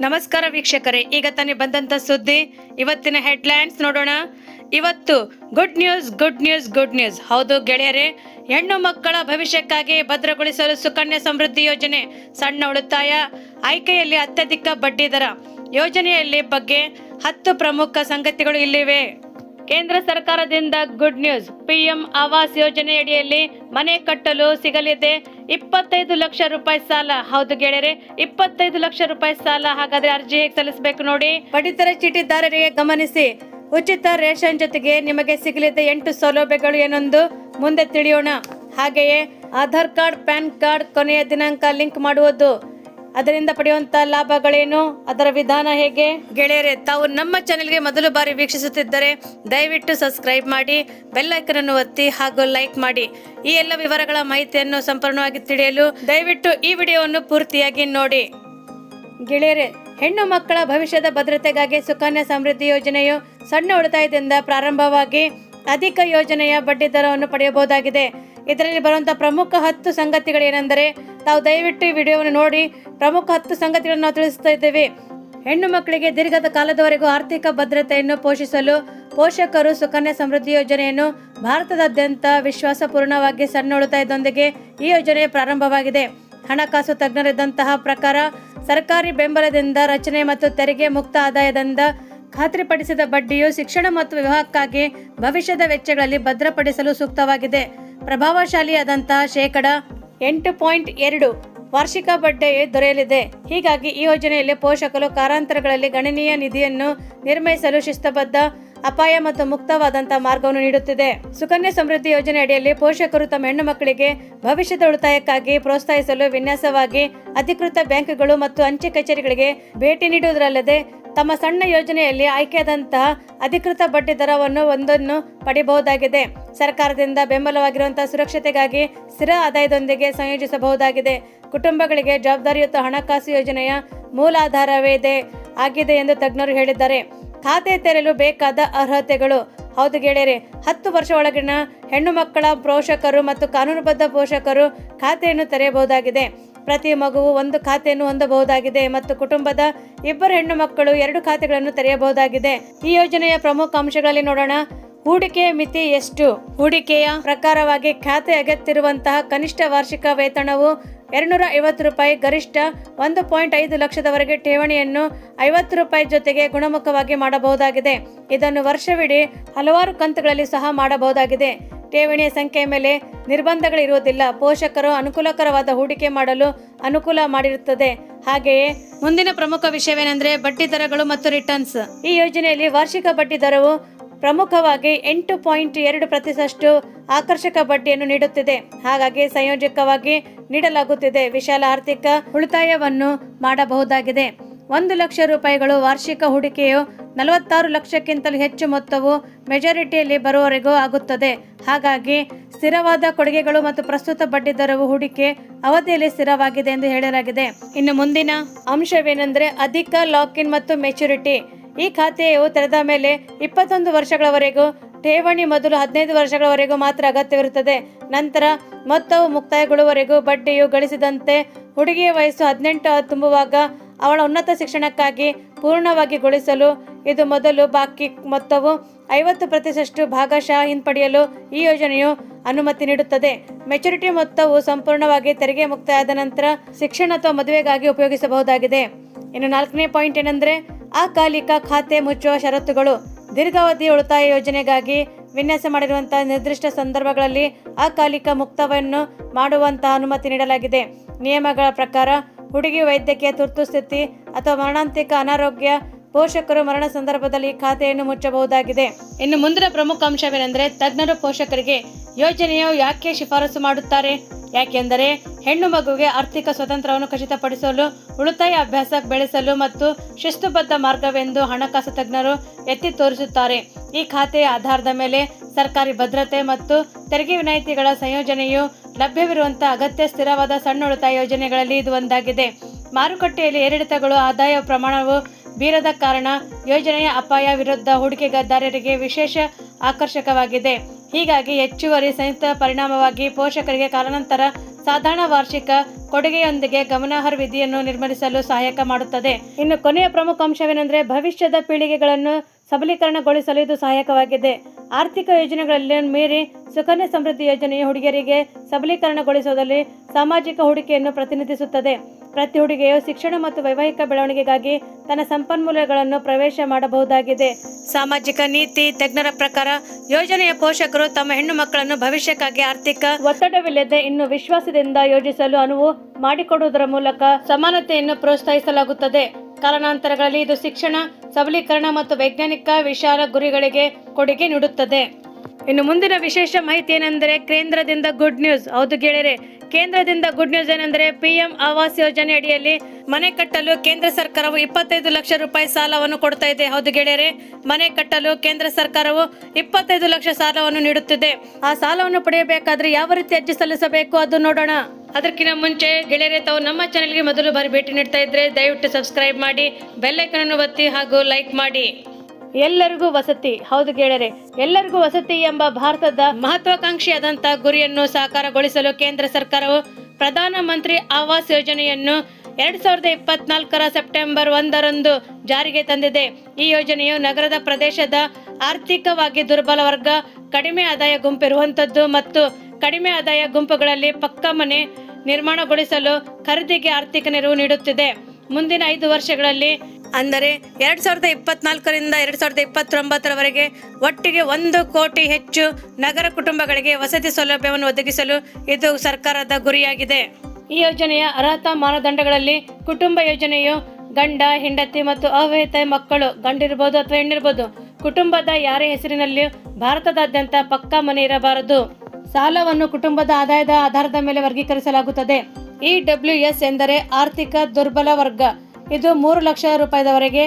ನಮಸ್ಕಾರ ವೀಕ್ಷಕರೇ, ಈಗ ತಾನೇ ಬಂದಂತ ಸುದ್ದಿ. ಇವತ್ತಿನ ಹೆಡ್ಲೈನ್ಸ್ ನೋಡೋಣ. ಇವತ್ತು good news good news good news ಹೌದು ಗೆಳೆಯರೇ, ಹೆಣ್ಣು ಮಕ್ಕಳ ಭವಿಷ್ಯಕ್ಕಾಗಿ ಭದ್ರಗೊಳಿಸಲು ಸುಕನ್ಯಾ ಸಮೃದ್ಧಿ ಯೋಜನೆ ಸಣ್ಣ ಉಳಿತಾಯ, ಆಯ್ಕೆಯಲ್ಲಿ ಅತ್ಯಧಿಕ ಬಡ್ಡಿ ದರ ಯೋಜನೆಯಲ್ಲಿ ಬಗ್ಗೆ ಹತ್ತು ಪ್ರಮುಖ ಸಂಗತಿಗಳು ಇಲ್ಲಿವೆ. ಕೇಂದ್ರ ಸರ್ಕಾರದಿಂದ ಗುಡ್ ನ್ಯೂಸ್. ಪಿಎಂ ಆವಾಸ್ ಯೋಜನೆಯಡಿಯಲ್ಲಿ ಮನೆ ಕಟ್ಟಲು ಸಿಗಲಿದೆ. ಇಪ್ಪತ್ತೈದು ಲಕ್ಷ ರೂಪಾಯಿ ಸಾಲ. ಹೌದು ಗೆಳೆಯರೆ, ಇಪ್ಪತ್ತೈದು ಲಕ್ಷ ರೂಪಾಯಿ ಸಾಲ ಹಾಗಾದ್ರೆ ಅರ್ಜಿ ಹೇಗೆ ಸಲ್ಲಿಸಬೇಕು ನೋಡಿ. ಪಡಿತರ ಚೀಟಿದಾರರಿಗೆ ಗಮನಿಸಿ. ಉಚಿತ ರೇಷನ್ ಜೊತೆಗೆ ನಿಮಗೆ ಸಿಗಲಿದೆ ಎಂಟು ಸೌಲಭ್ಯಗಳು ಏನೊಂದು ಮುಂದೆ ತಿಳಿಯೋಣ. ಹಾಗೆಯೇ ಆಧಾರ್ ಕಾರ್ಡ್, ಪ್ಯಾನ್ ಕಾರ್ಡ್ ಕೊನೆಯ ದಿನಾಂಕ ಲಿಂಕ್ ಮಾಡುವುದು. ಅದರಿಂದ ಪಡೆಯುವಂತ ಲಾಭಗಳೇನು? ಅದರ ವಿಧಾನ ಹೇಗೆ? ಗೆಳೆಯರೆ ತಾವು ನಮ್ಮ ಚಾನೆಲ್ಗೆ ಮೊದಲು ಬಾರಿ ವೀಕ್ಷಿಸುತ್ತಿದ್ದರೆ ದಯವಿಟ್ಟು ಸಬ್ಸ್ಕ್ರೈಬ್ ಮಾಡಿ ಬೆಲ್ ಐಕನ್ ಅನ್ನು ಒತ್ತಿ ಹಾಗೂ ಲೈಕ್ ಮಾಡಿ. ಈ ಎಲ್ಲ ವಿವರಗಳ ಮಾಹಿತಿಯನ್ನು ಸಂಪೂರ್ಣವಾಗಿ ತಿಳಿಯಲು ದಯವಿಟ್ಟು ಈ ವಿಡಿಯೋವನ್ನು ಪೂರ್ತಿಯಾಗಿ ನೋಡಿ. ಗೆಳೆಯರೆ ಹೆಣ್ಣು ಮಕ್ಕಳ ಭವಿಷ್ಯದ ಭದ್ರತೆಗಾಗಿ ಸುಕನ್ಯಾ ಸಮೃದ್ಧಿ ಯೋಜನೆಯು ಸಣ್ಣ ಉಳಿತಾಯದಿಂದ ಪ್ರಾರಂಭವಾಗಿ ಅಧಿಕ ಯೋಜನೆಯ ಬಡ್ಡಿ ದರವನ್ನು ಪಡೆಯಬಹುದಾಗಿದೆ. ಇದರಲ್ಲಿ ಬರುವಂತಹ ಪ್ರಮುಖ ಹತ್ತು ಸಂಗತಿಗಳೇನೆಂದರೆ ತಾವು ದಯವಿಟ್ಟು ಈ ವಿಡಿಯೋವನ್ನು ನೋಡಿ ಪ್ರಮುಖ ಹತ್ತು ಸಂಗತಿಗಳನ್ನು ನಾವು ತಿಳಿಸ್ತಾ ಇದ್ದೇವೆ. ಹೆಣ್ಣು ಮಕ್ಕಳಿಗೆ ದೀರ್ಘದ ಕಾಲದವರೆಗೂ ಆರ್ಥಿಕ ಭದ್ರತೆಯನ್ನು ಪೋಷಿಸಲು ಪೋಷಕರು ಸುಕನ್ಯಾ ಸಮೃದ್ಧಿ ಯೋಜನೆಯನ್ನು ಭಾರತದಾದ್ಯಂತ ವಿಶ್ವಾಸಪೂರ್ಣವಾಗಿ ಸಣ್ಣ ಉಳಿತಾಯದೊಂದಿಗೆ ಈ ಯೋಜನೆ ಪ್ರಾರಂಭವಾಗಿದೆ. ಹಣಕಾಸು ತಜ್ಞರಿದ್ದಂತಹ ಪ್ರಕಾರ ಸರ್ಕಾರಿ ಬೆಂಬಲದಿಂದ ರಚನೆ ಮತ್ತು ತೆರಿಗೆ ಮುಕ್ತ ಆದಾಯದಿಂದ ಖಾತ್ರಿಪಡಿಸಿದ ಬಡ್ಡಿಯು ಶಿಕ್ಷಣ ಮತ್ತು ವಿವಾಹಕ್ಕಾಗಿ ಭವಿಷ್ಯದ ವೆಚ್ಚಗಳಲ್ಲಿ ಭದ್ರಪಡಿಸಲು ಸೂಕ್ತವಾಗಿದೆ. ಪ್ರಭಾವಶಾಲಿಯಾದಂತಹ ಶೇಕಡ ಎಂಟು ಪಾಯಿಂಟ್ ಎರಡು ವಾರ್ಷಿಕ ಬಡ್ಡಿ ದೊರೆಯಲಿದೆ. ಹೀಗಾಗಿ ಈ ಯೋಜನೆಯಲ್ಲಿ ಪೋಷಕರು ಕಾರಾಂತರಗಳಲ್ಲಿ ಗಣನೀಯ ನಿಧಿಯನ್ನು ನಿರ್ಮಿಸಲು ಶಿಸ್ತಬದ್ಧ ಅಪಾಯ ಮತ್ತು ಮುಕ್ತವಾದಂತಹ ಮಾರ್ಗವನ್ನು ನೀಡುತ್ತಿದೆ. ಸುಕನ್ಯಾ ಸಮೃದ್ಧಿ ಯೋಜನೆ ಅಡಿಯಲ್ಲಿ ಪೋಷಕರು ತಮ್ಮ ಹೆಣ್ಣು ಮಕ್ಕಳಿಗೆ ಭವಿಷ್ಯದ ಉಳಿತಾಯಕ್ಕಾಗಿ ಪ್ರೋತ್ಸಾಹಿಸಲು ವಿನ್ಯಾಸವಾಗಿ ಅಧಿಕೃತ ಬ್ಯಾಂಕ್ಗಳು ಮತ್ತು ಅಂಚೆ ಕಚೇರಿಗಳಿಗೆ ಭೇಟಿ ನೀಡುವುದರಲ್ಲದೆ ತಮ್ಮ ಸಣ್ಣ ಯೋಜನೆಯಲ್ಲಿ ಆಯ್ಕೆಯಾದಂತಹ ಅಧಿಕೃತ ಬಡ್ಡಿ ದರವನ್ನು ಒಂದನ್ನು ಪಡೆಯಬಹುದಾಗಿದೆ ಸರ್ಕಾರದಿಂದ ಬೆಂಬಲವಾಗಿರುವಂತಹ ಸುರಕ್ಷತೆಗಾಗಿ ಸ್ಥಿರ ಆದಾಯದೊಂದಿಗೆ ಸಂಯೋಜಿಸಬಹುದಾಗಿದೆ. ಕುಟುಂಬಗಳಿಗೆ ಜವಾಬ್ದಾರಿಯುತ ಹಣಕಾಸು ಯೋಜನೆಯ ಮೂಲಾಧಾರವೇ ಇದೆ. ಆಗಿದೆ ಎಂದು ತಜ್ಞರು ಹೇಳಿದ್ದಾರೆ. ಖಾತೆ ತೆರೆಯಲು ಬೇಕಾದ ಅರ್ಹತೆಗಳು. ಹೌದು ಗೆಳೆಯರೆ, ಹತ್ತು ವರ್ಷ ಒಳಗಿನ ಹೆಣ್ಣು ಮಕ್ಕಳ ಪೋಷಕರು ಮತ್ತು ಕಾನೂನುಬದ್ಧ ಪೋಷಕರು ಖಾತೆಯನ್ನು ತೆರೆಯಬಹುದಾಗಿದೆ. ಪ್ರತಿ ಮಗುವು ಒಂದು ಖಾತೆಯನ್ನು ಹೊಂದಬಹುದಾಗಿದೆ ಮತ್ತು ಕುಟುಂಬದ ಇಬ್ಬರು ಹೆಣ್ಣು ಮಕ್ಕಳು ಎರಡು ಖಾತೆಗಳನ್ನು ತೆರೆಯಬಹುದಾಗಿದೆ. ಈ ಯೋಜನೆಯ ಪ್ರಮುಖ ಅಂಶಗಳಲ್ಲಿ ನೋಡೋಣ. ಹೂಡಿಕೆಯ ಮಿತಿ ಎಷ್ಟು? ಹೂಡಿಕೆಯ ಪ್ರಕಾರವಾಗಿ ಖಾತೆ ಅಗತ್ಯವಿರುವಂತಹ ಕನಿಷ್ಠ ವಾರ್ಷಿಕ ವೇತನವು ಎರಡ್ನೂರ ಐವತ್ತು ರೂಪಾಯಿ ಗರಿಷ್ಠ ಒಂದು ಪಾಯಿಂಟ್ ಐದು ಲಕ್ಷದವರೆಗೆ ಠೇವಣಿಯನ್ನು ಐವತ್ತು ರೂಪಾಯಿ ಜೊತೆಗೆ ಗುಣಮುಖವಾಗಿ ಮಾಡಬಹುದಾಗಿದೆ. ಇದನ್ನು ವರ್ಷವಿಡೀ ಹಲವಾರು ಕಂತುಗಳಲ್ಲಿ ಸಹ ಮಾಡಬಹುದಾಗಿದೆ. ಠೇವಣಿಯ ಸಂಖ್ಯೆಯ ಮೇಲೆ ನಿರ್ಬಂಧಗಳಿರುವುದಿಲ್ಲ. ಪೋಷಕರು ಅನುಕೂಲಕರವಾದ ಹೂಡಿಕೆ ಮಾಡಲು ಅನುಕೂಲ ಮಾಡಿರುತ್ತದೆ. ಹಾಗೆಯೇ ಮುಂದಿನ ಪ್ರಮುಖ ವಿಷಯವೇನೆಂದರೆ ಬಡ್ಡಿ ದರಗಳು ಮತ್ತು ರಿಟರ್ನ್ಸ್ ಈ ಯೋಜನೆಯಲ್ಲಿ ವಾರ್ಷಿಕ ಬಡ್ಡಿ ದರವು ಪ್ರಮುಖವಾಗಿ ಎಂಟು ಪಾಯಿಂಟ್ ಎರಡು ಪ್ರತಿಶತಷ್ಟು ಆಕರ್ಷಕ ಬಡ್ಡಿಯನ್ನು ನೀಡುತ್ತಿದೆ. ಹಾಗಾಗಿ ಸಂಯೋಜಕವಾಗಿ ನೀಡಲಾಗುತ್ತಿದೆ. ವಿಶಾಲ ಆರ್ಥಿಕ ಉಳಿತಾಯವನ್ನು ಮಾಡಬಹುದಾಗಿದೆ. ಒಂದು ಲಕ್ಷ ರೂಪಾಯಿಗಳು ವಾರ್ಷಿಕ ಹೂಡಿಕೆಯು ನಲವತ್ತಾರು ಲಕ್ಷಕ್ಕಿಂತಲೂ ಹೆಚ್ಚು ಮೊತ್ತವು ಮೆಜಾರಿಟಿಯಲ್ಲಿ ಬರುವವರೆಗೂ ಆಗುತ್ತದೆ. ಹಾಗಾಗಿ ಸ್ಥಿರವಾದ ಕೊಡುಗೆಗಳು ಮತ್ತು ಪ್ರಸ್ತುತ ಬಡ್ಡಿ ದರವು ಹೂಡಿಕೆ ಅವಧಿಯಲ್ಲಿ ಸ್ಥಿರವಾಗಿದೆ ಎಂದು ಹೇಳಲಾಗಿದೆ. ಇನ್ನು ಮುಂದಿನ ಅಂಶವೇನೆಂದರೆ ಅಧಿಕ ಲಾಕ್ ಇನ್ ಮತ್ತು ಮೆಚುರಿಟಿ ಈ ಖಾತೆಯು ತೆರೆದ ಮೇಲೆ ಇಪ್ಪತ್ತೊಂದು ವರ್ಷಗಳವರೆಗೂ, ಠೇವಣಿ ಮೊದಲು ಹದಿನೈದು ವರ್ಷಗಳವರೆಗೂ ಮಾತ್ರ ಅಗತ್ಯವಿರುತ್ತದೆ. ನಂತರ ಮೊತ್ತವು ಮುಕ್ತಾಯಗೊಳ್ಳುವವರೆಗೂ ಬಡ್ಡಿಯು ಗಳಿಸಿದಂತೆ ಹುಡುಗಿಯ ವಯಸ್ಸು ಹದಿನೆಂಟು ತುಂಬುವಾಗ ಅವಳ ಉನ್ನತ ಶಿಕ್ಷಣಕ್ಕಾಗಿ ಪೂರ್ಣವಾಗಿ ಗೊಳಿಸಲು ಇದು ಮೊದಲು ಬಾಕಿ ಮೊತ್ತವು ಐವತ್ತು ಪ್ರತಿಶತ ಭಾಗಶಃ ಹಿಂಪಡೆಯಲು ಈ ಯೋಜನೆಯು ಅನುಮತಿ ನೀಡುತ್ತದೆ. ಮೆಚುರಿಟಿ ಮೊತ್ತವು ಸಂಪೂರ್ಣವಾಗಿ ತೆರಿಗೆ ಮುಕ್ತಾಯದ ನಂತರ ಶಿಕ್ಷಣ ಅಥವಾ ಮದುವೆಗಾಗಿ ಉಪಯೋಗಿಸಬಹುದಾಗಿದೆ. ಇನ್ನು ನಾಲ್ಕನೇ ಪಾಯಿಂಟ್ ಏನಂದ್ರೆ ಅಕಾಲಿಕ ಖಾತೆ ಮುಚ್ಚುವ ಷರತ್ತುಗಳು ದೀರ್ಘಾವಧಿ ಉಳಿತಾಯ ಯೋಜನೆಗಾಗಿ ವಿನ್ಯಾಸ ಮಾಡಿರುವಂತಹ ನಿರ್ದಿಷ್ಟ ಸಂದರ್ಭಗಳಲ್ಲಿ ಅಕಾಲಿಕ ಮುಕ್ತವನ್ನು ಮಾಡುವಂತಹ ಅನುಮತಿ ನೀಡಲಾಗಿದೆ. ನಿಯಮಗಳ ಪ್ರಕಾರ ಹುಡುಗಿ ವೈದ್ಯಕೀಯ ತುರ್ತು ಸ್ಥಿತಿ ಅಥವಾ ಮರಣಾಂತಿಕ ಅನಾರೋಗ್ಯ ಪೋಷಕರು ಮರಣ ಸಂದರ್ಭದಲ್ಲಿ ಖಾತೆಯನ್ನು ಮುಚ್ಚಬಹುದಾಗಿದೆ. ಇನ್ನು ಮುಂದಿನ ಪ್ರಮುಖ ಅಂಶವೇನೆಂದರೆ ತಜ್ಞರು ಪೋಷಕರಿಗೆ ಯೋಜನೆಯು ಯಾಕೆ ಶಿಫಾರಸು ಮಾಡುತ್ತಾರೆ? ಯಾಕೆಂದರೆ ಹೆಣ್ಣು ಮಗುವಿಗೆ ಆರ್ಥಿಕ ಸ್ವತಂತ್ರವನ್ನು ಖಚಿತಪಡಿಸಲು, ಉಳಿತಾಯ ಅಭ್ಯಾಸ ಬೆಳೆಸಲು ಮತ್ತು ಶಿಸ್ತುಬದ್ಧ ಮಾರ್ಗವೆಂದು ಹಣಕಾಸು ತಜ್ಞರು ಎತ್ತಿ ತೋರಿಸುತ್ತಾರೆ. ಈ ಖಾತೆಯ ಆಧಾರದ ಮೇಲೆ ಸರ್ಕಾರಿ ಭದ್ರತೆ ಮತ್ತು ತೆರಿಗೆ ವಿನಾಯಿತಿಗಳ ಸಂಯೋಜನೆಯು ಲಭ್ಯವಿರುವಂತಹ ಅಗತ್ಯ ಸ್ಥಿರವಾದ ಸಣ್ಣ ಉಳಿತಾಯ ಯೋಜನೆಗಳಲ್ಲಿ ಇದು ಒಂದಾಗಿದೆ. ಮಾರುಕಟ್ಟೆಯಲ್ಲಿ ಏರಿಳಿತಗಳು ಆದಾಯ ಪ್ರಮಾಣವು ಬೀರದ ಕಾರಣ ಯೋಜನೆಯ ಅಪಾಯ ವಿರುದ್ಧ ಹೂಡಿಕೆದಾರರಿಗೆ ವಿಶೇಷ ಆಕರ್ಷಕವಾಗಿದೆ. ಹೀಗಾಗಿ ಹೆಚ್ಚುವರಿ ಸಂಯುಕ್ತ ಪರಿಣಾಮವಾಗಿ ಪೋಷಕರಿಗೆ ಕಾಲಾನಂತರ ಸಾಧಾರಣ ವಾರ್ಷಿಕ ಕೊಡುಗೆಯೊಂದಿಗೆ ಗಮನಾರ್ಹ ವಿಧಿಯನ್ನು ನಿರ್ಮಿಸಲು ಸಹಾಯಕ ಮಾಡುತ್ತದೆ. ಇನ್ನು ಕೊನೆಯ ಪ್ರಮುಖ ಅಂಶವೇನೆಂದರೆ ಭವಿಷ್ಯದ ಪೀಳಿಗೆಗಳನ್ನು ಸಬಲೀಕರಣಗೊಳಿಸಲು ಇದು ಸಹಾಯಕವಾಗಿದೆ. ಆರ್ಥಿಕ ಯೋಜನೆಗಳಲ್ಲಿ ಮೀರಿ ಸುಕನ್ಯಾ ಸಮೃದ್ಧಿ ಯೋಜನೆಯು ಹುಡುಗಿಯರಿಗೆ ಸಬಲೀಕರಣಗೊಳಿಸುವುದರಲ್ಲಿ ಸಾಮಾಜಿಕ ಹೂಡಿಕೆಯನ್ನು ಪ್ರತಿನಿಧಿಸುತ್ತದೆ. ಪ್ರತಿ ಹುಡುಗಿಯು ಶಿಕ್ಷಣ ಮತ್ತು ವೈವಾಹಿಕ ಬೆಳವಣಿಗೆಗಾಗಿ ತನ್ನ ಸಂಪನ್ಮೂಲಗಳನ್ನು ಪ್ರವೇಶ ಮಾಡಬಹುದಾಗಿದೆ. ಸಾಮಾಜಿಕ ನೀತಿ ತಜ್ಞರ ಪ್ರಕಾರ ಯೋಜನೆಯ ಪೋಷಕರು ತಮ್ಮ ಹೆಣ್ಣು ಮಕ್ಕಳನ್ನು ಭವಿಷ್ಯಕ್ಕಾಗಿ ಆರ್ಥಿಕ ಒತ್ತಡವಿಲ್ಲದೆ ಇನ್ನು ವಿಶ್ವಾಸದಿಂದ ಯೋಜಿಸಲು ಅನುವು ಮಾಡಿಕೊಡುವುದರ ಮೂಲಕ ಸಮಾನತೆಯನ್ನು ಪ್ರೋತ್ಸಾಹಿಸಲಾಗುತ್ತದೆ. ಕಾರಣಾಂತರಗಳಲ್ಲಿ ಇದು ಶಿಕ್ಷಣ ಸಬಲೀಕರಣ ಮತ್ತು ವೈಜ್ಞಾನಿಕ ವಿಶಾಲ ಗುರಿಗಳಿಗೆ ಕೊಡುಗೆ ನೀಡುತ್ತದೆ. ಇನ್ನು ಮುಂದಿನ ವಿಶೇಷ ಮಾಹಿತಿ ಏನೆಂದರೆ ಕೇಂದ್ರದಿಂದ ಗುಡ್ ನ್ಯೂಸ್ ಹೌದು ಗೆಳೆಯರೆ, ಕೇಂದ್ರದಿಂದ ಗುಡ್ ನ್ಯೂಸ್ ಏನೆಂದರೆ ಪಿಎಂ ಆವಾಸ್ ಯೋಜನೆ ಅಡಿಯಲ್ಲಿ ಮನೆ ಕಟ್ಟಲು ಕೇಂದ್ರ ಸರ್ಕಾರವು ಇಪ್ಪತ್ತೈದು ಲಕ್ಷ ರೂಪಾಯಿ ಸಾಲವನ್ನು ಕೊಡ್ತಾ ಇದೆ. ಹೌದು ಗೆಳೆಯರೆ, ಮನೆ ಕಟ್ಟಲು ಕೇಂದ್ರ ಸರ್ಕಾರವು ಇಪ್ಪತ್ತೈದು ಲಕ್ಷ ಸಾಲವನ್ನು ನೀಡುತ್ತಿದೆ. ಆ ಸಾಲವನ್ನು ಪಡೆಯಬೇಕಾದ್ರೆ ಯಾವ ರೀತಿ ಅರ್ಜಿ ಸಲ್ಲಿಸಬೇಕು ಅದು ನೋಡೋಣ. ಅದಕ್ಕಿಂತ ಮುಂಚೆ ಗೆಳೆಯರೆ, ತಾವು ನಮ್ಮ ಚಾನೆಲ್ಗೆ ಮೊದಲು ಬಾರಿ ಭೇಟಿ ನೀಡ್ತಾ ಇದ್ರೆ ದಯವಿಟ್ಟು ಸಬ್ಸ್ಕ್ರೈಬ್ ಮಾಡಿ ಬೆಲ್ಲೈಕನ್ ಅನ್ನು ಒತ್ತಿ ಹಾಗೂ ಲೈಕ್ ಮಾಡಿ. ಎಲ್ಲರಿಗೂ ವಸತಿ. ಹೌದು ಗೆಳೆಯರೆ ಎಲ್ಲರಿಗೂ ವಸತಿ ಎಂಬ ಭಾರತದ ಮಹತ್ವಾಕಾಂಕ್ಷಿಯಾದಂಥ ಗುರಿಯನ್ನು ಸಾಕಾರಗೊಳಿಸಲು ಕೇಂದ್ರ ಸರ್ಕಾರವು ಪ್ರಧಾನ ಮಂತ್ರಿ ಆವಾಸ್ ಯೋಜನೆಯನ್ನು ಎರಡ್ ಸಾವಿರದ ಇಪ್ಪತ್ನಾಲ್ಕರ ಸೆಪ್ಟೆಂಬರ್ ಒಂದರಂದು ಜಾರಿಗೆ ತಂದಿದೆ. ಈ ಯೋಜನೆಯು ನಗರದ ಪ್ರದೇಶದ ಆರ್ಥಿಕವಾಗಿ ದುರ್ಬಲ ವರ್ಗ, ಕಡಿಮೆ ಆದಾಯ ಗುಂಪಿರುವಂಥದ್ದು ಮತ್ತು ಕಡಿಮೆ ಆದಾಯ ಗುಂಪುಗಳಲ್ಲಿ ಪಕ್ಕಾ ಮನೆ ನಿರ್ಮಾಣಗೊಳಿಸಲು ಖರೀದಿಗೆ ಆರ್ಥಿಕ ನೆರವು ನೀಡುತ್ತಿದೆ. ಮುಂದಿನ ಐದು ವರ್ಷಗಳಲ್ಲಿ ಅಂದರೆ ಎರಡ್ ಸಾವಿರದ ಇಪ್ಪತ್ನಾಲ್ಕರಿಂದ ಎರಡ್ ಸಾವಿರದ ಇಪ್ಪತ್ತೊಂಬತ್ತರವರೆಗೆ ಒಟ್ಟಿಗೆ ಒಂದು ಕೋಟಿ ಹೆಚ್ಚು ನಗರ ಕುಟುಂಬಗಳಿಗೆ ವಸತಿ ಸೌಲಭ್ಯವನ್ನು ಒದಗಿಸಲು ಇದು ಸರ್ಕಾರದ ಗುರಿಯಾಗಿದೆ. ಈ ಯೋಜನೆಯ ಅರ್ಹತಾ ಮಾನದಂಡಗಳಲ್ಲಿ ಕುಟುಂಬ ಯೋಜನೆಯು ಗಂಡ, ಹೆಂಡತಿ ಮತ್ತು ಅವಹಿತ ಮಕ್ಕಳು, ಗಂಡಿರ್ಬೋದು ಅಥವಾ ಹೆಣ್ಣಿರ್ಬೋದು, ಕುಟುಂಬದ ಯಾರೇ ಹೆಸರಿನಲ್ಲಿಯೂ ಭಾರತದಾದ್ಯಂತ ಪಕ್ಕಾ ಮನೆ ಇರಬಾರದು. ಸಾಲವನ್ನು ಕುಟುಂಬದ ಆದಾಯದ ಆಧಾರದ ಮೇಲೆ ವರ್ಗೀಕರಿಸಲಾಗುತ್ತದೆ. ಇ ಡಬ್ಲ್ಯೂ ಎಸ್ ಎಂದರೆ ಆರ್ಥಿಕ ದುರ್ಬಲ ವರ್ಗ. ಇದು ಮೂರು ಲಕ್ಷ ರೂಪಾಯಿದವರೆಗೆ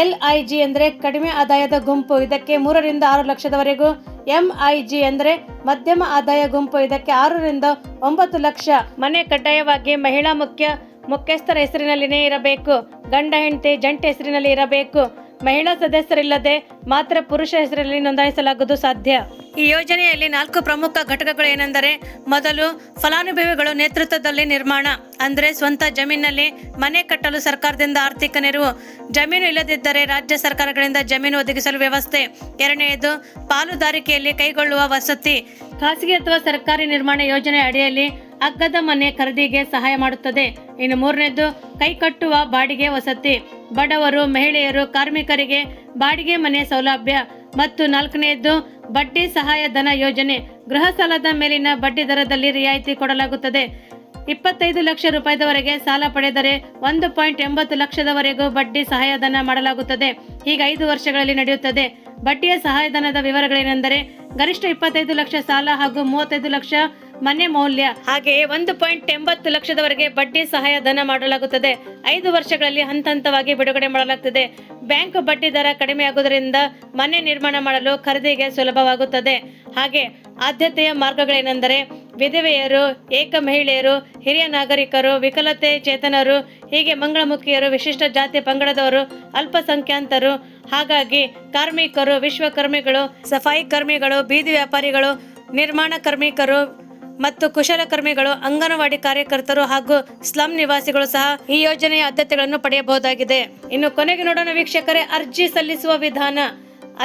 ಎಲ್ ಐ ಜಿ ಅಂದರೆ ಕಡಿಮೆ ಆದಾಯದ ಗುಂಪು. ಇದಕ್ಕೆ ಮೂರರಿಂದ ಆರು ಲಕ್ಷದವರೆಗೂ ಎಂ ಐ ಜಿ ಅಂದರೆ ಮಧ್ಯಮ ಆದಾಯ ಗುಂಪು. ಇದಕ್ಕೆ ಆರರಿಂದ ಒಂಬತ್ತು ಲಕ್ಷ. ಮನೆ ಕಡ್ಡಾಯವಾಗಿ ಮಹಿಳಾ ಮುಖ್ಯ ಮುಖ್ಯಸ್ಥರ ಹೆಸರಿನಲ್ಲಿನೇ ಇರಬೇಕು. ಗಂಡ, ಹೆಂಡತಿ, ಜಂಟಿ ಹೆಸರಿನಲ್ಲಿ ಇರಬೇಕು. ಮಹಿಳಾ ಸದಸ್ಯರಿಲ್ಲದೆ ಮಾತ್ರ ಪುರುಷ ಹೆಸರಲ್ಲಿ ನೋಂದಾಯಿಸಲಾಗುವುದು ಸಾಧ್ಯ. ಈ ಯೋಜನೆಯಲ್ಲಿ ನಾಲ್ಕು ಪ್ರಮುಖ ಘಟಕಗಳು ಏನೆಂದರೆ ಮೊದಲು ಫಲಾನುಭವಿಗಳು ನೇತೃತ್ವದಲ್ಲಿ ನಿರ್ಮಾಣ ಅಂದರೆ ಸ್ವಂತ ಜಮೀನಿನಲ್ಲಿ ಮನೆ ಕಟ್ಟಲು ಸರ್ಕಾರದಿಂದ ಆರ್ಥಿಕ ನೆರವು ಜಮೀನು ಇಲ್ಲದಿದ್ದರೆ ರಾಜ್ಯ ಸರ್ಕಾರಗಳಿಂದ ಜಮೀನು ಒದಗಿಸಲು ವ್ಯವಸ್ಥೆ ಎರಡನೆಯದು ಪಾಲುದಾರಿಕೆಯಲ್ಲಿ ಕೈಗೊಳ್ಳುವ ವಸತಿ. ಖಾಸಗಿ ಅಥವಾ ಸರ್ಕಾರಿ ನಿರ್ಮಾಣ ಯೋಜನೆ ಅಡಿಯಲ್ಲಿ ಅಗ್ಗದ ಮನೆ ಖರೀದಿಗೆ ಸಹಾಯ ಮಾಡುತ್ತದೆ. ಇನ್ನು ಮೂರನೇದು ಕೈಕಟ್ಟುವ ಬಾಡಿಗೆ ವಸತಿ. ಬಡವರು, ಮಹಿಳೆಯರು, ಕಾರ್ಮಿಕರಿಗೆ ಬಾಡಿಗೆ ಮನೆ ಸೌಲಭ್ಯ. ಮತ್ತು ನಾಲ್ಕನೆಯದು ಬಡ್ಡಿ ಸಹಾಯಧನ ಯೋಜನೆ. ಗೃಹ ಸಾಲದ ಮೇಲಿನ ಬಡ್ಡಿ ದರದಲ್ಲಿ ರಿಯಾಯಿತಿ ಕೊಡಲಾಗುತ್ತದೆ. ಇಪ್ಪತ್ತೈದು ಲಕ್ಷ ರೂಪಾಯಿದವರೆಗೆ ಸಾಲ ಪಡೆದರೆ ಒಂದು ಪಾಯಿಂಟ್ ಎಂಬತ್ತು ಲಕ್ಷದವರೆಗೂ ಬಡ್ಡಿ ಸಹಾಯಧನ ಮಾಡಲಾಗುತ್ತದೆ. ಈಗ ಐದು ವರ್ಷಗಳಲ್ಲಿ ನಡೆಯುತ್ತದೆ. ಬಡ್ಡಿಯ ಸಹಾಯಧನದ ವಿವರಗಳೇನೆಂದರೆ, ಗರಿಷ್ಠ ಇಪ್ಪತ್ತೈದು ಲಕ್ಷ ಸಾಲ ಹಾಗೂ ಮೂವತ್ತೈದು ಲಕ್ಷ ಮನೆ ಮೌಲ್ಯ. ಹಾಗೆಯೇ ಒಂದು ಪಾಯಿಂಟ್ ಎಂಬತ್ತು ಲಕ್ಷದವರೆಗೆ ಬಡ್ಡಿ ಸಹಾಯಧನ ಮಾಡಲಾಗುತ್ತದೆ. ಐದು ವರ್ಷಗಳಲ್ಲಿ ಹಂತ ಹಂತವಾಗಿ ಬಿಡುಗಡೆ ಮಾಡಲಾಗುತ್ತದೆ ಬ್ಯಾಂಕ್ ಬಡ್ಡಿ ದರ ಕಡಿಮೆಯಾಗುವುದರಿಂದ ಮನೆ ನಿರ್ಮಾಣ ಮಾಡಲು ಖರೀದಿಗೆ ಸುಲಭವಾಗುತ್ತದೆ. ಹಾಗೆ ಆದ್ಯತೆಯ ಮಾರ್ಗಗಳೇನೆಂದರೆ ವಿಧವೆಯರು, ಏಕ ಮಹಿಳೆಯರು, ಹಿರಿಯ ನಾಗರಿಕರು, ವಿಕಲತೆ ಚೇತನರು, ಹೀಗೆ ಮಂಗಳಮುಖಿಯರು, ವಿಶಿಷ್ಟ ಜಾತಿ ಪಂಗಡದವರು, ಅಲ್ಪಸಂಖ್ಯಾತರು, ಹಾಗಾಗಿ ಕಾರ್ಮಿಕರು, ವಿಶ್ವಕರ್ಮಿಗಳು, ಸಫಾಯಿ ಕರ್ಮಿಗಳು, ಬೀದಿ ವ್ಯಾಪಾರಿಗಳು, ನಿರ್ಮಾಣ ಕಾರ್ಮಿಕರು ಮತ್ತು ಕುಶಲಕರ್ಮಿಗಳು ಅಂಗನವಾಡಿ ಕಾರ್ಯಕರ್ತರು ಹಾಗೂ ಸ್ಲಂ ನಿವಾಸಿಗಳು ಸಹ ಈ ಯೋಜನೆಯ ಆದ್ಯತೆಗಳನ್ನು ಪಡೆಯಬಹುದಾಗಿದೆ. ಇನ್ನು ಕೊನೆಗೆ ನೋಡೋಣ ವೀಕ್ಷಕರೇ, ಅರ್ಜಿ ಸಲ್ಲಿಸುವ ವಿಧಾನ.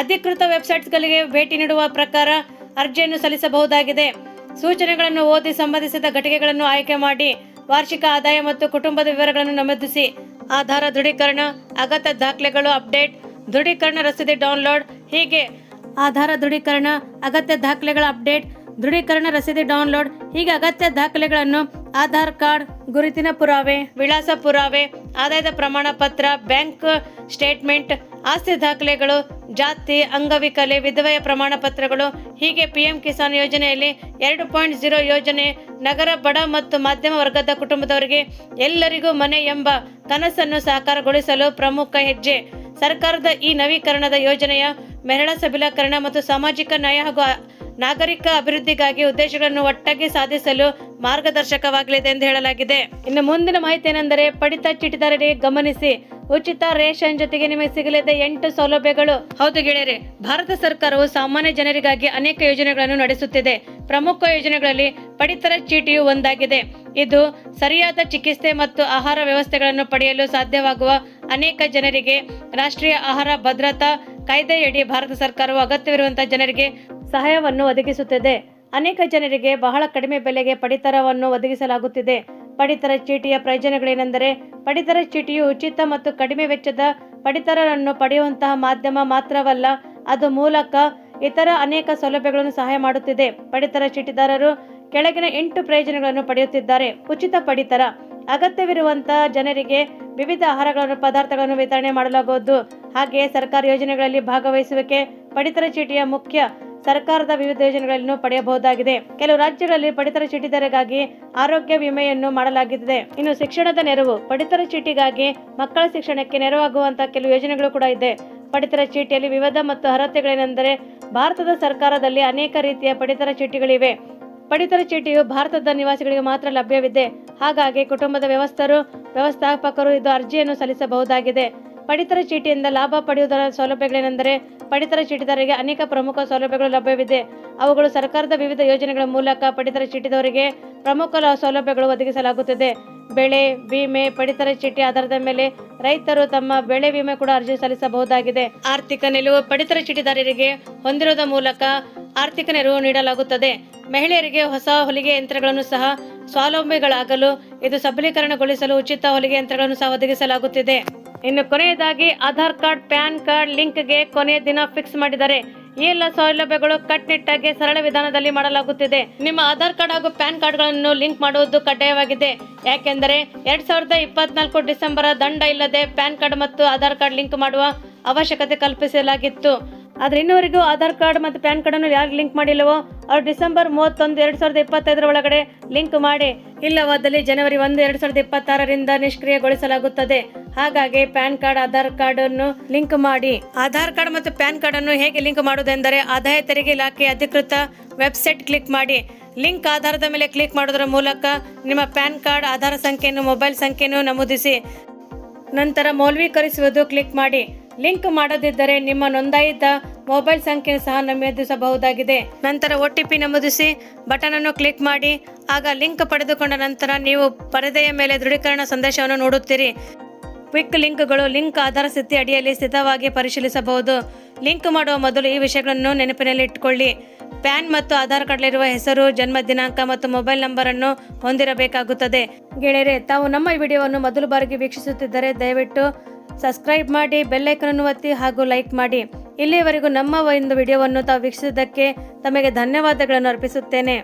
ಅಧಿಕೃತ ವೆಬ್ಸೈಟ್ಸ್ಗಳಿಗೆ ಭೇಟಿ ನೀಡುವ ಪ್ರಕಾರ ಅರ್ಜಿಯನ್ನು ಸಲ್ಲಿಸಬಹುದಾಗಿದೆ. ಸೂಚನೆಗಳನ್ನು ಓದಿ ಸಂಬಂಧಿಸಿದ ಘಟಕಗಳನ್ನು ಆಯ್ಕೆ ಮಾಡಿ ವಾರ್ಷಿಕ ಆದಾಯ ಮತ್ತು ಕುಟುಂಬದ ವಿವರಗಳನ್ನು ನಮೂದಿಸಿ. ಆಧಾರ ದೃಢೀಕರಣ, ಅಗತ್ಯ ದಾಖಲೆಗಳು ಅಪ್ಡೇಟ್, ದೃಢೀಕರಣ ರಸೀದಿ ಡೌನ್ಲೋಡ್, ಹೀಗೆ. ಆಧಾರ ದೃಢೀಕರಣ, ಅಗತ್ಯ ದಾಖಲೆಗಳ ಅಪ್ಡೇಟ್ ದೃಢೀಕರಣ ರಸೀದಿ ಡೌನ್ಲೋಡ್. ಹೀಗೆ ಅಗತ್ಯ ದಾಖಲೆಗಳನ್ನು ಆಧಾರ್ ಕಾರ್ಡ್, ಗುರುತಿನ ಪುರಾವೆ, ವಿಳಾಸ ಪುರಾವೆ, ಆದಾಯದ ಪ್ರಮಾಣ ಪತ್ರ ಬ್ಯಾಂಕ್ ಸ್ಟೇಟ್ಮೆಂಟ್, ಆಸ್ತಿ ದಾಖಲೆಗಳು, ಜಾತಿ, ಅಂಗವಿಕಲೆ, ವಿಧವೆಯ ಪ್ರಮಾಣ ಪತ್ರಗಳು ಹೀಗೆ ಪಿಎಂ ಕಿಸಾನ್ ಯೋಜನೆಯಲ್ಲಿ ಎರಡು ಪಾಯಿಂಟ್ ಜೀರೋ ಯೋಜನೆ, ನಗರ ಬಡ ಮತ್ತು ಮಧ್ಯಮ ವರ್ಗದ ಕುಟುಂಬದವರಿಗೆ ಎಲ್ಲರಿಗೂ ಮನೆ ಎಂಬ ಕನಸನ್ನು ಸಾಕಾರಗೊಳಿಸಲು ಪ್ರಮುಖ ಹೆಜ್ಜೆ. ಸರ್ಕಾರದ ಈ ನವೀಕರಣದ ಯೋಜನೆಯ ಮಹಿಳಾ ಸಬಲೀಕರಣ ಮತ್ತು ಸಾಮಾಜಿಕ ನ್ಯಾಯ ಹಾಗೂ ನಾಗರಿಕ ಅಭಿವೃದ್ಧಿಗಾಗಿ ಉದ್ದೇಶಗಳನ್ನು ಒಟ್ಟಾಗಿ ಸಾಧಿಸಲು ಮಾರ್ಗದರ್ಶಕವಾಗಲಿದೆ ಎಂದು ಹೇಳಲಾಗಿದೆ. ಇನ್ನು ಮುಂದಿನ ಮಾಹಿತಿ ಏನೆಂದರೆ ಪಡಿತ ಚೀಟಿದಾರರಿಗೆ ಗಮನಿಸಿ, ಉಚಿತ ರೇಷನ್ ಜೊತೆಗೆ ನಿಮಗೆ ಸಿಗಲಿದೆ ಎಂಟು ಸೌಲಭ್ಯಗಳು. ಹೌದು ಗೆಳೆಯರೆ, ಭಾರತ ಸರ್ಕಾರವು ಸಾಮಾನ್ಯ ಜನರಿಗಾಗಿ ಅನೇಕ ಯೋಜನೆಗಳನ್ನು ನಡೆಸುತ್ತಿದೆ. ಪ್ರಮುಖ ಯೋಜನೆಗಳಲ್ಲಿ ಪಡಿತರ ಚೀಟಿಯು ಒಂದಾಗಿದೆ. ಇದು ಸರಿಯಾದ ಚಿಕಿತ್ಸೆ ಮತ್ತು ಆಹಾರ ವ್ಯವಸ್ಥೆಗಳನ್ನು ಪಡೆಯಲು ಸಾಧ್ಯವಾಗುವ ಅನೇಕ ಜನರಿಗೆ ರಾಷ್ಟ್ರೀಯ ಆಹಾರ ಭದ್ರತಾ ಕಾಯ್ದೆಯಡಿ ಭಾರತ ಸರ್ಕಾರವು ಅಗತ್ಯವಿರುವಂತಹ ಜನರಿಗೆ ಸಹಾಯವನ್ನು ಒದಗಿಸುತ್ತಿದೆ. ಅನೇಕ ಜನರಿಗೆ ಬಹಳ ಕಡಿಮೆ ಬೆಲೆಗೆ ಪಡಿತರವನ್ನು ಒದಗಿಸಲಾಗುತ್ತಿದೆ. ಪಡಿತರ ಚೀಟಿಯ ಪ್ರಯೋಜನಗಳೇನೆಂದರೆ, ಪಡಿತರ ಚೀಟಿಯು ಉಚಿತ ಮತ್ತು ಕಡಿಮೆ ವೆಚ್ಚದ ಪಡಿತರರನ್ನು ಪಡೆಯುವಂತಹ ಮಾಧ್ಯಮ ಮಾತ್ರವಲ್ಲ, ಅದು ಮೂಲಕ ಇತರ ಅನೇಕ ಸೌಲಭ್ಯಗಳನ್ನು ಸಹಾಯ ಮಾಡುತ್ತಿದೆ. ಪಡಿತರ ಚೀಟಿದಾರರು ಕೆಳಗಿನ ಎಂಟು ಪ್ರಯೋಜನಗಳನ್ನು ಪಡೆಯುತ್ತಿದ್ದಾರೆ. ಉಚಿತ ಪಡಿತರ ಅಗತ್ಯವಿರುವಂತಹ ಜನರಿಗೆ ವಿವಿಧ ಆಹಾರಗಳನ್ನು, ಪದಾರ್ಥಗಳನ್ನು ವಿತರಣೆ ಮಾಡಲಾಗುವುದು. ಹಾಗೆಯೇ ಸರ್ಕಾರಿ ಯೋಜನೆಗಳಲ್ಲಿ ಭಾಗವಹಿಸುವಿಕೆ ಪಡಿತರ ಚೀಟಿಯ ಮುಖ್ಯ ಸರ್ಕಾರದ ವಿವಿಧ ಯೋಜನೆಗಳನ್ನು ಪಡೆಯಬಹುದಾಗಿದೆ. ಕೆಲವು ರಾಜ್ಯಗಳಲ್ಲಿ ಪಡಿತರ ಚೀಟಿದಾರರಿಗಾಗಿ ಆರೋಗ್ಯ ವಿಮೆಯನ್ನು ಮಾಡಲಾಗಿದೆ ಇನ್ನು ಶಿಕ್ಷಣದ ನೆರವು ಪಡಿತರ ಚೀಟಿಗಾಗಿ ಮಕ್ಕಳ ಶಿಕ್ಷಣಕ್ಕೆ ನೆರವಾಗುವಂತಹ ಕೆಲವು ಯೋಜನೆಗಳು ಕೂಡ ಇದೆ. ಪಡಿತರ ಚೀಟಿಯಲ್ಲಿ ವಿವಿಧ ಮತ್ತು ಅರ್ಹತೆಗಳೇನೆಂದರೆ ಭಾರತದ ಸರ್ಕಾರದಲ್ಲಿ ಅನೇಕ ರೀತಿಯ ಪಡಿತರ ಚೀಟಿಗಳಿವೆ. ಪಡಿತರ ಚೀಟಿಯು ಭಾರತದ ನಿವಾಸಿಗಳಿಗೆ ಮಾತ್ರ ಲಭ್ಯವಿದೆ. ಹಾಗಾಗಿ ಕುಟುಂಬದ ವ್ಯವಸ್ಥರು, ವ್ಯವಸ್ಥಾಪಕರು ಇದು ಅರ್ಜಿಯನ್ನು ಸಲ್ಲಿಸಬಹುದಾಗಿದೆ. ಪಡಿತರ ಚೀಟಿಯಿಂದ ಲಾಭ ಪಡೆಯುವುದರ ಸೌಲಭ್ಯಗಳೇನೆಂದರೆ ಪಡಿತರ ಚೀಟಿದಾರರಿಗೆ ಅನೇಕ ಪ್ರಮುಖ ಸೌಲಭ್ಯಗಳು ಲಭ್ಯವಿದೆ. ಅವುಗಳು ಸರ್ಕಾರದ ವಿವಿಧ ಯೋಜನೆಗಳ ಮೂಲಕ ಪಡಿತರ ಚೀಟಿದವರಿಗೆ ಪ್ರಮುಖ ಸೌಲಭ್ಯಗಳು ಒದಗಿಸಲಾಗುತ್ತಿದೆ. ಬೆಳೆ, ವಿಮೆ, ಪಡಿತರ ಚೀಟಿ ಆಧಾರದ ಮೇಲೆ ರೈತರು ತಮ್ಮ ಬೆಳೆ ವಿಮೆ ಕೂಡ ಅರ್ಜಿ ಸಲ್ಲಿಸಬಹುದಾಗಿದೆ. ಆರ್ಥಿಕ ನಿಲುವು ಪಡಿತರ ಚೀಟಿದಾರರಿಗೆ ಹೊಂದಿರುವುದರ ಮೂಲಕ ಆರ್ಥಿಕ ನೆರವು ನೀಡಲಾಗುತ್ತದೆ. ಮಹಿಳೆಯರಿಗೆ ಹೊಸ ಹೊಲಿಗೆ ಯಂತ್ರಗಳನ್ನು ಸಹ ಸ್ವಾವಲಂಬಿಗಳಾಗಲು ಇದು ಸಬಲೀಕರಣಗೊಳಿಸಲು ಉಚಿತ ಹೊಲಿಗೆ ಯಂತ್ರಗಳನ್ನು ಸಹ ಒದಗಿಸಲಾಗುತ್ತಿದೆ. ಇನ್ನು ಕೊನೆಯದಾಗಿ ಆಧಾರ್ ಕಾರ್ಡ್, ಪ್ಯಾನ್ ಕಾರ್ಡ್ ಲಿಂಕ್ಗೆ ಕೊನೆಯ ದಿನ ಫಿಕ್ಸ್ ಮಾಡಿದ್ದಾರೆ. ಈ ಎಲ್ಲ ಸೌಲಭ್ಯಗಳು ಕಟ್ಟುನಿಟ್ಟಾಗಿ ಸರಳ ವಿಧಾನದಲ್ಲಿ ಮಾಡಲಾಗುತ್ತಿದೆ. ನಿಮ್ಮ ಆಧಾರ್ ಕಾರ್ಡ್ ಹಾಗೂ ಪ್ಯಾನ್ ಕಾರ್ಡ್ಗಳನ್ನು ಲಿಂಕ್ ಮಾಡುವುದು ಕಡ್ಡಾಯವಾಗಿದೆ. ಯಾಕೆಂದರೆ ಎರಡ್ ಸಾವಿರದ ಇಪ್ಪತ್ನಾಲ್ಕು ಡಿಸೆಂಬರ್ ದಂಡ ಇಲ್ಲದೆ ಪ್ಯಾನ್ ಕಾರ್ಡ್ ಮತ್ತು ಆಧಾರ್ ಕಾರ್ಡ್ ಲಿಂಕ್ ಮಾಡುವ ಅವಶ್ಯಕತೆ ಕಲ್ಪಿಸಲಾಗಿತ್ತು. ಆದರೆ ಇನ್ನುವರೆಗೂ ಆಧಾರ್ ಕಾರ್ಡ್ ಮತ್ತು ಪ್ಯಾನ್ ಕಾರ್ಡ್ ಅನ್ನು ಯಾರು ಲಿಂಕ್ ಮಾಡಿಲ್ಲವೋ ಅವ್ರು ಡಿಸೆಂಬರ್ ಮೂವತ್ತೊಂದು, ಎರಡು ಸಾವಿರದ ಇಪ್ಪತ್ತೈದರ ಒಳಗಡೆ ಲಿಂಕ್ ಮಾಡಿ. ಇಲ್ಲವಾದಲ್ಲಿ ಜನವರಿ ಒಂದು, ಎರಡು ಸಾವಿರದ ಇಪ್ಪತ್ತಾರರಿಂದ ನಿಷ್ಕ್ರಿಯಗೊಳಿಸಲಾಗುತ್ತದೆ. ಹಾಗಾಗಿ ಪ್ಯಾನ್ ಕಾರ್ಡ್, ಆಧಾರ್ ಕಾರ್ಡ್ ಅನ್ನು ಲಿಂಕ್ ಮಾಡಿ. ಆಧಾರ್ ಕಾರ್ಡ್ ಮತ್ತು ಪ್ಯಾನ್ ಕಾರ್ಡ್ ಅನ್ನು ಹೇಗೆ ಲಿಂಕ್ ಮಾಡುವುದೆಂದರೆ ಆದಾಯ ತೆರಿಗೆ ಇಲಾಖೆ ಅಧಿಕೃತ ವೆಬ್ಸೈಟ್ ಕ್ಲಿಕ್ ಮಾಡಿ. ಲಿಂಕ್ ಆಧಾರದ ಮೇಲೆ ಕ್ಲಿಕ್ ಮಾಡೋದರ ಮೂಲಕ ನಿಮ್ಮ ಪ್ಯಾನ್ ಕಾರ್ಡ್, ಆಧಾರ್ ಸಂಖ್ಯೆಯನ್ನು, ಮೊಬೈಲ್ ಸಂಖ್ಯೆಯನ್ನು ನಮೂದಿಸಿ. ನಂತರ ಮೌಲ್ವೀಕರಿಸುವುದು ಕ್ಲಿಕ್ ಮಾಡಿ. ಲಿಂಕ್ ಮಾಡದಿದ್ದರೆ ನಿಮ್ಮ ನೋಂದಾಯಿತ ಮೊಬೈಲ್ ಸಂಖ್ಯೆ ಸಹ ನಮೂದಿಸಬಹುದಾಗಿದೆ. ನಂತರ ಒ ಟಿ ಪಿ ನಮೂದಿಸಿ ಬಟನ್ ಅನ್ನು ಕ್ಲಿಕ್ ಮಾಡಿ, ಆಗ ಲಿಂಕ್ ಪಡೆದುಕೊಂಡ ನಂತರ ನೀವು ಪರದೆಯ ಮೇಲೆ ದೃಢೀಕರಣ ಸಂದೇಶವನ್ನು ನೋಡುತ್ತೀರಿ. ಕ್ವಿಕ್ ಲಿಂಕ್ಗಳು ಲಿಂಕ್ ಆಧಾರ ಸ್ಥಿತಿ ಅಡಿಯಲ್ಲಿ ಸ್ಥಿತವಾಗಿ ಪರಿಶೀಲಿಸಬಹುದು. ಲಿಂಕ್ ಮಾಡುವ ಮೊದಲು ಈ ವಿಷಯಗಳನ್ನು ನೆನಪಿನಲ್ಲಿ ಇಟ್ಟುಕೊಳ್ಳಿ ಪ್ಯಾನ್ ಮತ್ತು ಆಧಾರ್ ಕಾರ್ಡ್ಲಿರುವ ಹೆಸರು, ಜನ್ಮ ದಿನಾಂಕ ಮತ್ತು ಮೊಬೈಲ್ ನಂಬರ್ ಅನ್ನು ಹೊಂದಿರಬೇಕಾಗುತ್ತದೆ. ಗೆಳೆಯರೆ, ತಾವು ನಮ್ಮ ವಿಡಿಯೋವನ್ನು ಮೊದಲು ಬಾರಿಗೆ ವೀಕ್ಷಿಸುತ್ತಿದ್ದರೆ ದಯವಿಟ್ಟು ಸಬ್ಸ್ಕ್ರೈಬ್ ಮಾಡಿ ಬೆಲ್ ಐಕನ್ ಅನ್ನು ಒತ್ತಿ ಹಾಗೂ ಲೈಕ್ ಮಾಡಿ. ಇಲ್ಲಿಯವರೆಗೂ ನಮ್ಮ ಒಂದು ವಿಡಿಯೋವನ್ನು ತಾವು ವೀಕ್ಷಿಸಿದ್ದಕ್ಕೆ ತಮಗೆ ಧನ್ಯವಾದಗಳನ್ನು ಅರ್ಪಿಸುತ್ತೇನೆ.